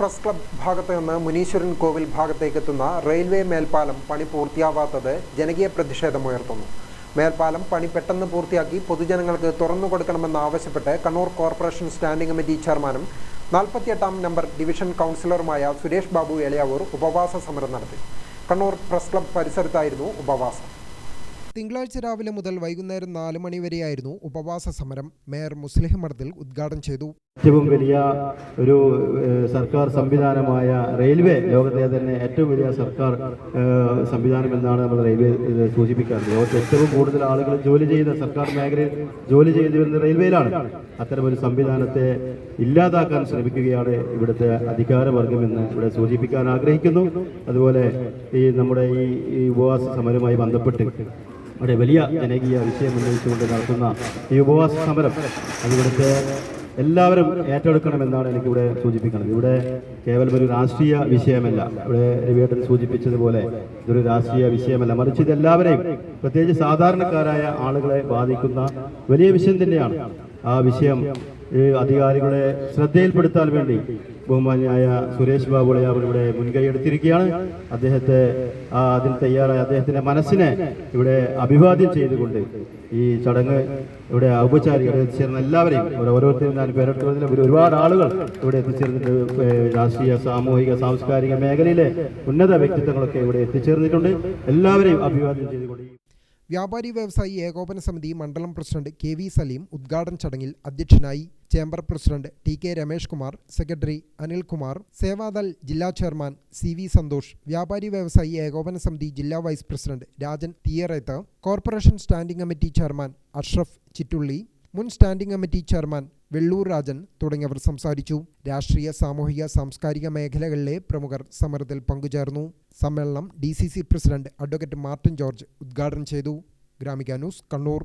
Press club ഭാഗത്ത് നിന്ന് മുനീശ്വരൻ കോവിൽ ഭാഗത്തേക്ക് എത്തുന്ന റെയിൽവേ മേൽപ്പാലം പണി പൂർത്തിയാവാത്തത് ജനകീയ പ്രതിഷേധമുയർത്തുന്നു മേൽപ്പാലം പണി പെട്ടെന്ന് പൂർത്തിയാക്കി പൊതുജനങ്ങൾക്ക് തുറന്നു കൊടുക്കണമെന്ന് ആവശ്യപ്പെട്ട് കണ്ണൂർ കോർപ്പറേഷൻ സ്റ്റാൻഡിംഗ് കമ്മിറ്റി ചെയർമാനും നാൽപ്പത്തിയെട്ടാം നമ്പർ ഡിവിഷൻ കൗൺസിലറുമായ സുരേഷ് ബാബു എളിയാവൂർ ഉപവാസ സമരം നടത്തി. കണ്ണൂർ പ്രസ് ക്ലബ് പരിസരത്തായിരുന്നു ഉപവാസം. തിങ്കളാഴ്ച രാവിലെ മുതൽ വൈകുന്നേരം നാല് മണി വരെയായിരുന്നു ഉപവാസ സമരം. മേയർ മുസ്ലിം മർദിൽ ഉദ്ഘാടനം ചെയ്തു. ഏറ്റവും വലിയ ഒരു സർക്കാർ സംവിധാനമായ റെയിൽവേ ലോകത്തെ തന്നെ ഏറ്റവും വലിയ സർക്കാർ സംവിധാനം എന്നാണ് നമ്മൾ റെയിൽവേ സൂചിപ്പിക്കാറുണ്ട് ലോകത്ത് ഏറ്റവും കൂടുതൽ ആളുകൾ ജോലി ചെയ്യുന്ന സർക്കാർ മേഖലയിൽ ജോലി ചെയ്തു വരുന്ന റെയിൽവേയിലാണ്. അത്തരമൊരു സംവിധാനത്തെ ഇല്ലാതാക്കാൻ ശ്രമിക്കുകയാണ് ഇവിടുത്തെ അധികാരവർഗമെന്ന് ഇവിടെ സൂചിപ്പിക്കാൻ ആഗ്രഹിക്കുന്നു. അതുപോലെ ഈ നമ്മുടെ ഈ ഉപവാസ സമരവുമായി ബന്ധപ്പെട്ട് അവിടെ വലിയ ജനകീയ വിഷയം ഉന്നയിച്ചുകൊണ്ട് നടത്തുന്ന ഈ ഉപവാസ സമരം അതിവിടുത്തെ എല്ലാവരും ഏറ്റെടുക്കണമെന്നാണ് എനിക്കിവിടെ സൂചിപ്പിക്കുന്നത്. ഇവിടെ കേവലം ഒരു രാഷ്ട്രീയ വിഷയമല്ല. ഇവിടെ രവിയേട്ടൻ സൂചിപ്പിച്ചതുപോലെ ഇതൊരു രാഷ്ട്രീയ വിഷയമല്ല. മറിച്ച് ഇത് എല്ലാവരെയും പ്രത്യേകിച്ച് സാധാരണക്കാരായ ആളുകളെ ബാധിക്കുന്ന വലിയ വിഷയം തന്നെയാണ്. ആ വിഷയം അധികാരികളെ ശ്രദ്ധയിൽപ്പെടുത്താൻ വേണ്ടി ബഹുമാന്യായ സുരേഷ് ബാബു അവർ ഇവിടെ മുൻകൈ എടുത്തിരിക്കുകയാണ്. അദ്ദേഹത്തെ അതിൽ തയ്യാറായ അദ്ദേഹത്തിന്റെ മനസ്സിനെ ഇവിടെ അഭിവാദ്യം ചെയ്തുകൊണ്ട് ഈ ചടങ്ങ് ഇവിടെ ഔപചാരിക എത്തിച്ചേർന്ന എല്ലാവരെയും ഓരോരുത്തരും ഞാൻ പേരെടുത്തതിൽ ഒരു ഒരുപാട് ആളുകൾ ഇവിടെ എത്തിച്ചേർന്നിട്ടുണ്ട് രാഷ്ട്രീയ സാമൂഹിക സാംസ്കാരിക മേഖലയിലെ ഉന്നത വ്യക്തിത്വങ്ങളൊക്കെ ഇവിടെ എത്തിച്ചേർന്നിട്ടുണ്ട്. എല്ലാവരെയും അഭിവാദ്യം ചെയ്തുകൊണ്ട് വ്യാപാരി വ്യവസായി ഏകോപന സമിതി മണ്ഡലം പ്രസിഡന്റ് കെ വി സലീം ഉദ്ഘാടന ചടങ്ങിൽ അധ്യക്ഷനായി chamber president T K Ramesh Kumar secretary Anilkumar Sevadal ജില്ലാ ചെയർമാൻ സി വി സന്തോഷ് വ്യാപാരി വ്യവസായി ഏകോപന സമിതി ജില്ലാ vice president Rajan Theeyareth corporation standing committee chairman Ashraf Chittulli മുൻ standing committee chairman Vellur Rajan തുടങ്ങിയവർ സംസാരിച്ചു. രാഷ്ട്രീയ സാമൂഹിക സാംസ്കാരിക മേഖലകളിലെ പ്രമുഖർ സമരത്തിൽ പങ്കുചേർന്നു. സമ്മേളനം D president advocate Martin George ഉദ്ഘാടനം ചെയ്തു. ഗ്രാമിക ന്യൂസ് കണ്ണൂർ.